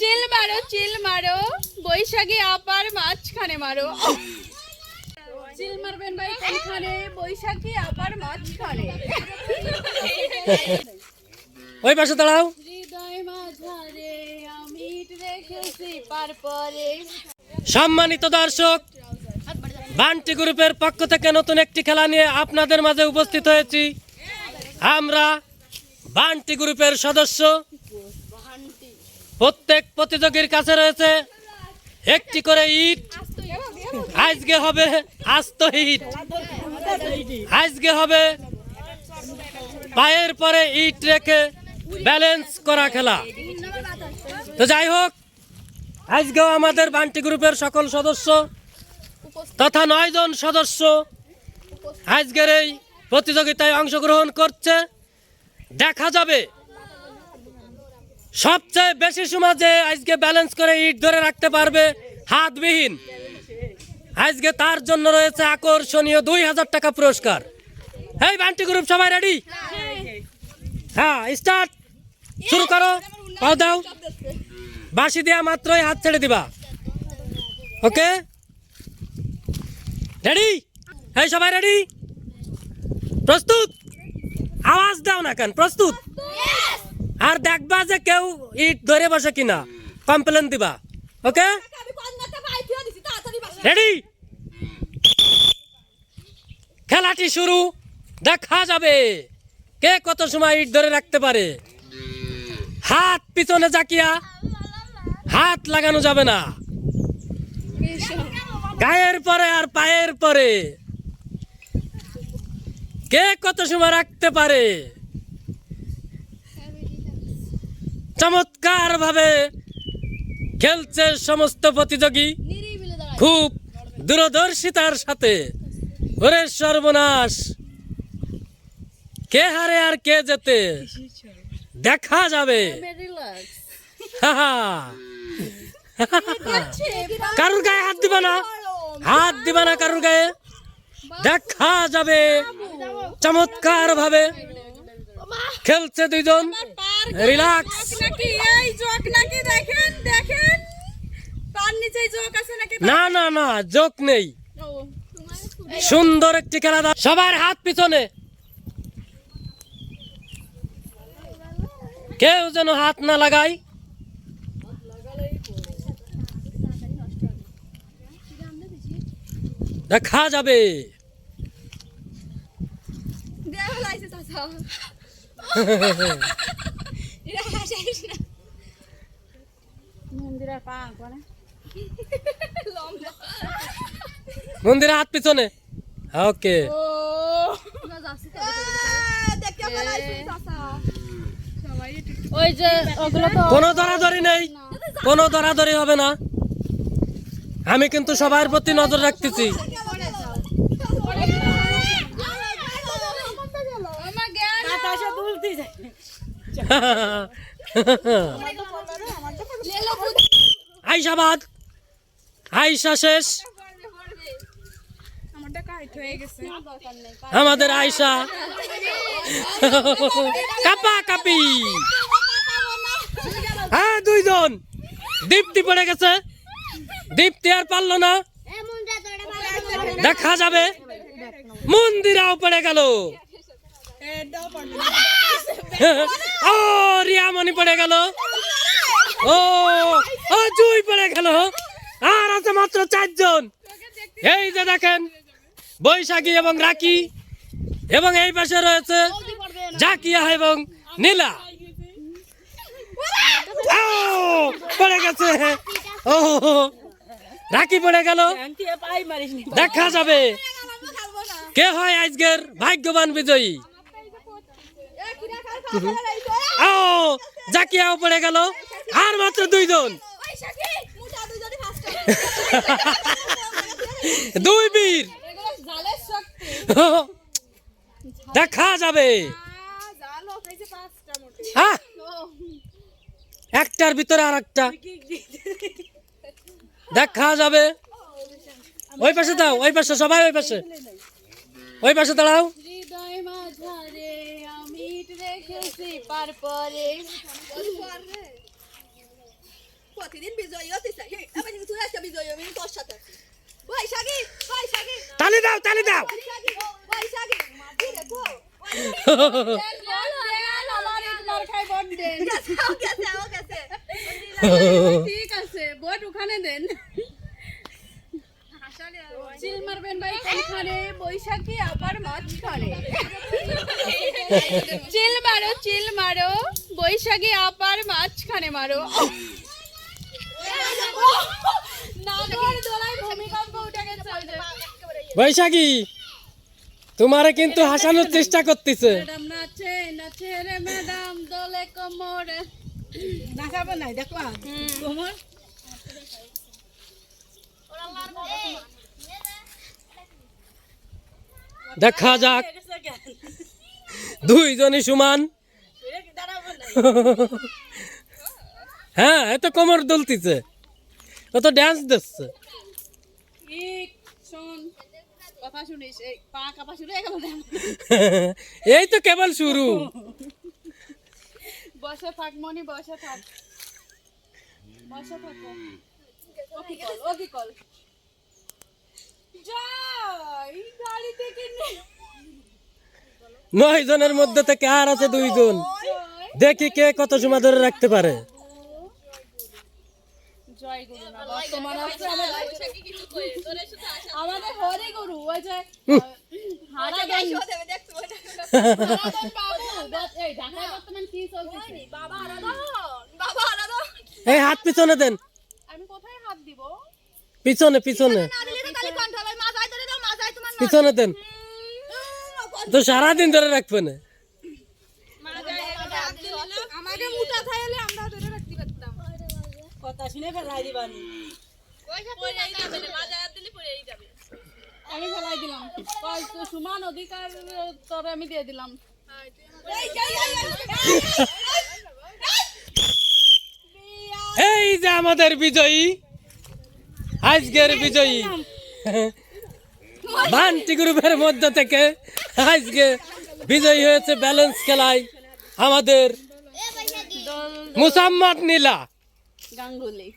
চিল মারো চিল মারো। বৈশাখী আপার মাঝখানে মারো। চিল মারবেন ভাই কোনখানে? বৈশাখী আপার মাঝখানে। ওই পাশে দাঁড়াও। হৃদয় মাঝারে আমি রেখেছি পার পরে সম্মানিত দর্শক বান্টি গ্রুপের পক্ষ থেকে নতুন একটি খেলা নিয়ে আপনাদের মাঝে উপস্থিত হয়েছি। আমরা বান্টি গ্রুপের সদস্য প্রত্যেক প্রতিযোগীর কাছে রয়েছে একটি করে ইট। আজকে হবে আস্ত ইট। আজকে হবে পায়ের পরে ইট রেখে ব্যালেন্স করা খেলা। তো যাই হোক, আজকেও আমাদের বান্টি গ্রুপের সকল সদস্য তথা নয় জন সদস্য আজকের এই প্রতিযোগিতায় অংশগ্রহণ করছে। দেখা যাবে সবচেয়ে বেশি সময় যে আজকে ব্যালেন্স করে ইট ধরে রাখতে পারবে হাতবিহীন। আজকে তার জন্য রয়েছে আকর্ষণীয় দুই হাজার টাকা পুরস্কার। এই বান্টি গ্রুপ সবাই রেডি হ্যাঁ স্টার্ট শুরু করো। পাও দাও। বাঁশি দেওয়া মাত্রই হাত ছেড়ে দিবা। ওকে? রেডি এই সবাই রেডি প্রস্তুত? আওয়াজ দাও না কেন, প্রস্তুত? আর দেখবা যে কেউ ইট ধরে বসে কিনা। কমপ্লেন দিবা। ওকে রেডি খেলাটি শুরু। দেখা যাবে কে কত সময় ইট ধরে রাখতে পারে। হাত পিছনে জাকিয়া, হাত লাগানো যাবে না। গায়ের পরে আর পায়ের পরে। কে কত সময় রাখতে পারে? চমৎকার ভাবে খেলছে সমস্ত প্রতিযোগী। খুব দূরদর্শিতার সাথে। ওরে সর্বনাশ। কে হারে আর কে যেতে দেখা যাবে। কারুর গায়ে হাত দিবা না? হাত দিবা না কারুর গায়ে? দেখা যাবে। চমৎকার ভাবে খেলছে দুইজন। রিল্যাক্স নাকি? এই জোক নাকি? দেখেন দেখেন। পার নিচে জোক আছে নাকি? না না না যোগ নেই। সুন্দর একটি খেলা দাও। সবার হাত পিছনে। কেউ যেন হাত না লাগায়। দেখা যাবে। চাচা। মন্দিরের হাত পিছনে। ওকে। ওই যে কোনো ধরাধরি নেই। কোনো ধরাধরি হবে না। আমি কিন্তু সবার প্রতি নজর রাখতেছি। আইসাবাদ আইসা শেষ আমাদের আয়সা কাপা কাপি। হ্যাঁ দুইজন। দীপ্তি পড়ে গেছে। দীপ্তি আর পারল না। দেখা যাবে। মন্দিরাও পড়ে গেল। ও, রিয়ামণি পড়ে গেল। ও ও, জুই পড়ে গেল। আর আছে মাত্র চারজন। এই যে দেখেন, বৈশাখী এবং রাখি, এবং এই পাশে রয়েছে জাকিয়া এবং নীলা। পড়ে গেছে। ও, রাখি পড়ে গেল। দেখা যাবে। কে হয় আজকের ভাগ্যবান বিজয়ী? ও জাকিয়াও পড়ে গেল। আর মাত্র দুইজন। দুই বীর। দেখা যাবে। হ্যাঁ। একটার ভিতরে আর একটা দেখা যাবে। ওই পাশে দাও, ওই পাশে, সবাই ওই পাশে। ওই পাশে দাঁড়াও। পার পরে। প্রতিদিন বিজয়ী হতে চাই এবার কিন্তু তুই আজকে বিজয়ী হবি তোর সাথে। বৈশাখী বৈশাখী তালি দাও তালি দাও। বৈশাখী বৈশাখী মাটি দেখো ঠিক আছে ভোট ওখানে দেন। চিল মারবেন ভাই কোনখানে বৈশাখী আবার মাঝখানে চিল মারো চিল মারো বৈশাখী আবার মাঝখানে মারো। বৈশাখী তোমারে কিন্তু হাসানোর চেষ্টা করতেছে। ম্যাডাম নাচে নাচে রে ম্যাডাম দোলে কোমরে। নাচাবো নাই দেখবা তোমার দেখা যাক। দুইজনই সমান। হ্যাঁ এত কোমর দুলতিছে। ও তো ড্যান্স দিচ্ছে। এই তো কেবল শুরু। বসে থাক মনি বসে থাক। বসে থাকো। ও কি কল? ও কি কল? নয় জনের মধ্যে থেকে আর আছে দুইজন। দেখি কে কত সময় ধরে রাখতে পারে। জয় গুরু না বর্তমান আছে আমাদের। আমাদের হরি গুরু ওই যে হারাদন হারাদন বাবু বস- এই ঢাকায় বর্তমান কি চলতেছে বাবা হারাদন বাবা হারাদন এই হাত পিছনে দেন। আমি কোথায় হাত দিব? পিছনে পিছনে না দিলে তো খালি কণ্ঠ হবে মাথায় ধরে দাও মাথায় তোমার পিছনে দেন। তো সারাদিন ধরে রাখবে না। আমি ফেলাই দিলাম অধিকার আমি দিয়ে দিলাম এই যে আমাদের বিজয়ী, আজকের বিজয়ী। বান্টি গ্রুপের মধ্য থেকে আজকে বিজয়ী হয়েছে ব্যালেন্স খেলায় আমাদের মুসাম্মদ নীলা। গাঙ্গুলি।